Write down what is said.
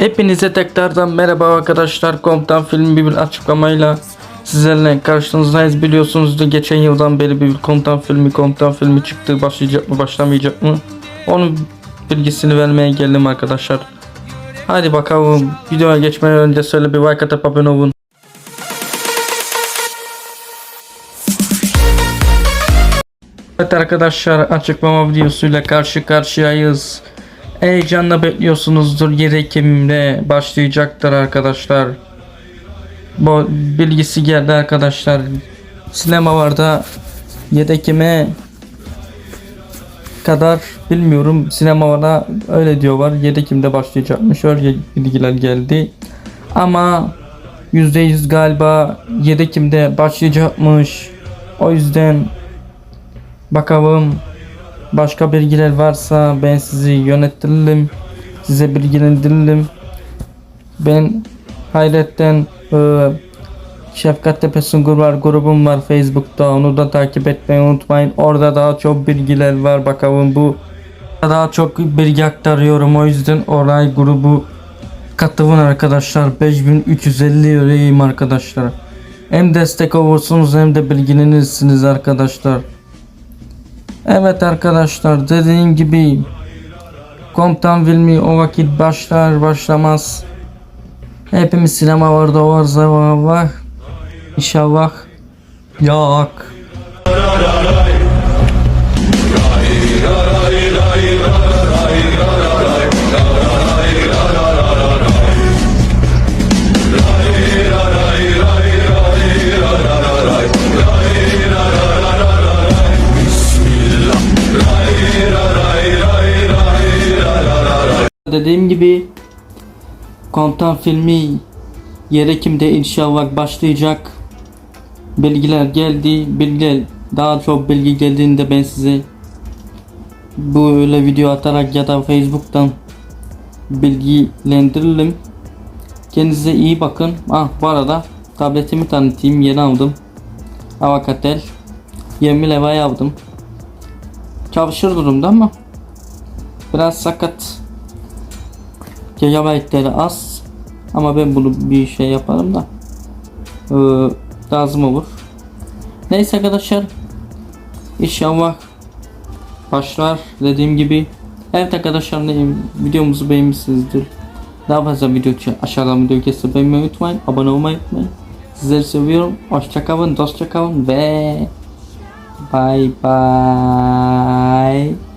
Hepinize tekrardan merhaba arkadaşlar. Komutan filmi bir açıklamayla sizlerle karşınızdayız. Biliyorsunuz da geçen yıldan beri bir komutan filmi komutan filmi çıktı. Başlayacak mı başlamayacak mı? Onun bilgisini vermeye geldim arkadaşlar. Hadi bakalım videoya geçmeden önce söyle bir like atıp abone olun. Evet arkadaşlar açıklama videosuyla karşı karşıyayız. Heyecanla bekliyorsunuzdur. 7 Ekim'de başlayacaktır arkadaşlar. Bu bilgisi geldi arkadaşlar. Sinemalarda 7 Ekim'e kadar bilmiyorum sinemalara öyle diyorlar 7 Ekim'de başlayacakmış öyle bilgiler geldi ama %100 galiba 7 Ekim'de başlayacakmış o yüzden bakalım Başka bilgiler varsa ben sizi yönetirim. Size bilgilendiririm. Ben hayretten e, Şefkat Tepe Sungur var grubum var Facebook'ta onu da takip etmeyi unutmayın. Orada daha çok bilgiler var bakalım bu daha çok bilgi aktarıyorum o yüzden orayı grubu katılın arkadaşlar 5350 lirayım arkadaşlar. Hem destek olursunuz hem de bilgilenirsiniz arkadaşlar. Evet arkadaşlar dediğim gibi Komutan filmi o vakit başlar başlamaz Hepimiz sinemalarda varız Allah İnşallah Yak Dediğim gibi Komutan filmi yer Ekim'de inşallah başlayacak. Bilgiler geldi. Bilgiler daha çok bilgi geldiğinde ben size böyle video atarak ya da Facebook'tan bilgilendiririm. Kendinize iyi bakın. Ah bu arada tabletimi tanıtayım. Yeni aldım. Avakatel. 20 levay aldım. Çalışır durumda ama biraz sakat. GB'leri az ama ben bunu bir şey yaparım da ee, lazım olur. Neyse arkadaşlar inşallah başlar dediğim gibi. Evet arkadaşlar ne- videomuzu beğenmişsinizdir. Daha fazla video için aşağıdan video kesip beğenmeyi unutmayın. Abone olmayı unutmayın. Sizleri seviyorum. Hoşçakalın, dostça kalın ve bye bye.